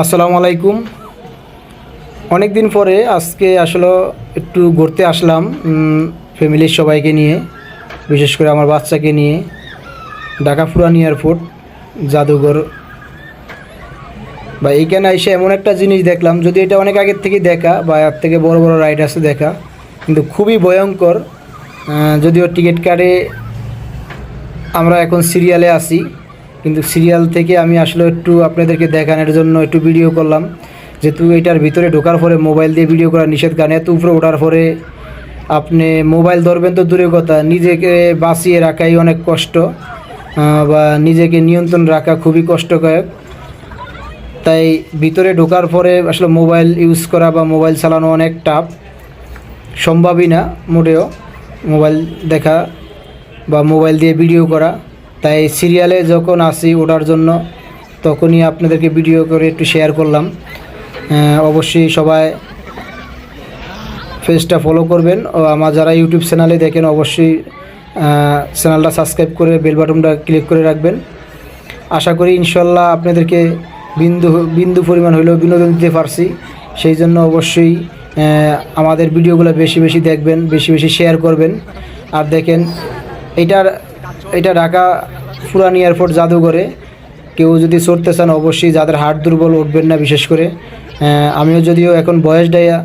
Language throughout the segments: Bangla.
আসসালামু আলাইকুম। অনেক দিন পরে আজকে আসলে একটু ঘুরতে আসলাম ফ্যামিলির সবাইকে নিয়ে, বিশেষ করে আমার বাচ্চাকে নিয়ে, ঢাকা পুরানি এয়ারপোর্ট, জাদুঘর। বা এইখানে এসে এমন একটা জিনিস দেখলাম, যদি এটা অনেক আগের থেকে দেখা বা এর থেকে বড় বড় রাইড আছে দেখা, কিন্তু খুবই ভয়ঙ্কর যদিও টিকিট কাটে আমরা এখন সিরিয়ালে আছি। কিন্তু সিরিয়াল থেকে আমি আসলে একটু আপনাদেরকে দেখানোর জন্য একটু ভিডিও করলাম, যেহেতু এটার ভিতরে ঢোকার পরে মোবাইল দিয়ে ভিডিও করা নিষেধ কারণ এত উপরে ওঠার পরে আপনি মোবাইল ধরবেন তো দূরের কথা, নিজেকে বাঁচিয়ে রাখাই অনেক কষ্ট বা নিজেকে নিয়ন্ত্রণ রাখা খুবই কষ্টকর তাই ভিতরে ঢোকার পরে আসলে মোবাইল ইউজ করা বা মোবাইল চালানো অনেক টাফ সম্ভবই না মোটেও। মোবাইল দেখা বা মোবাইল দিয়ে ভিডিও করা। তাই সিরিয়ালে যখন আসি ওঠার জন্য, তখনই আপনাদেরকে ভিডিও করে একটু শেয়ার করলাম। অবশ্যই সবাই পেজটা ফলো করবেন। ও, আমার যারা ইউটিউব চ্যানেলে দেখেন, অবশ্যই চ্যানেলটা সাবস্ক্রাইব করে বেল বাটনটা ক্লিক করে রাখবেন। আশা করি ইনশাল্লাহ আপনাদেরকে বিন্দু বিন্দু পরিমাণ হলেও বিনোদন দিতে পারছি। সেই জন্য অবশ্যই আমাদের ভিডিওগুলো বেশি বেশি দেখবেন, বেশি বেশি শেয়ার করবেন। আর দেখেন, এটার এটা ঢাকা পুরানি এয়ারপোর্ট জাদুঘরে। কেউ যদি চড়তে চান, অবশ্যই যাদের হাট দুর্বল উঠবেন না বিশেষ করে। আমিও যদিও এখন বয়স ডাইয়া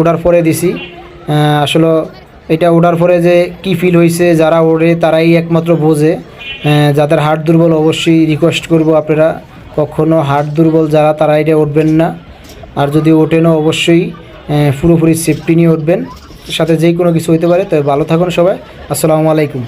ওঠার পরে দিছি। আসলে এটা ওঠার পরে যে কি ফিল হয়েছে যারা ওড়ে তারাই একমাত্র বোঝে। যাদের হাট দুর্বল অবশ্যই রিকোয়েস্ট করব আপনারা। কখনো হার্ট দুর্বল যারা তারা এটা উঠবেন না। আর যদি ওঠেনও অবশ্যই পুরোপুরি সেফটি নিয়ে উঠবেন। সাথে যেই কোনো কিছু হইতে পারে, তবে ভালো থাকুন সবাই। আসসালামু আলাইকুম।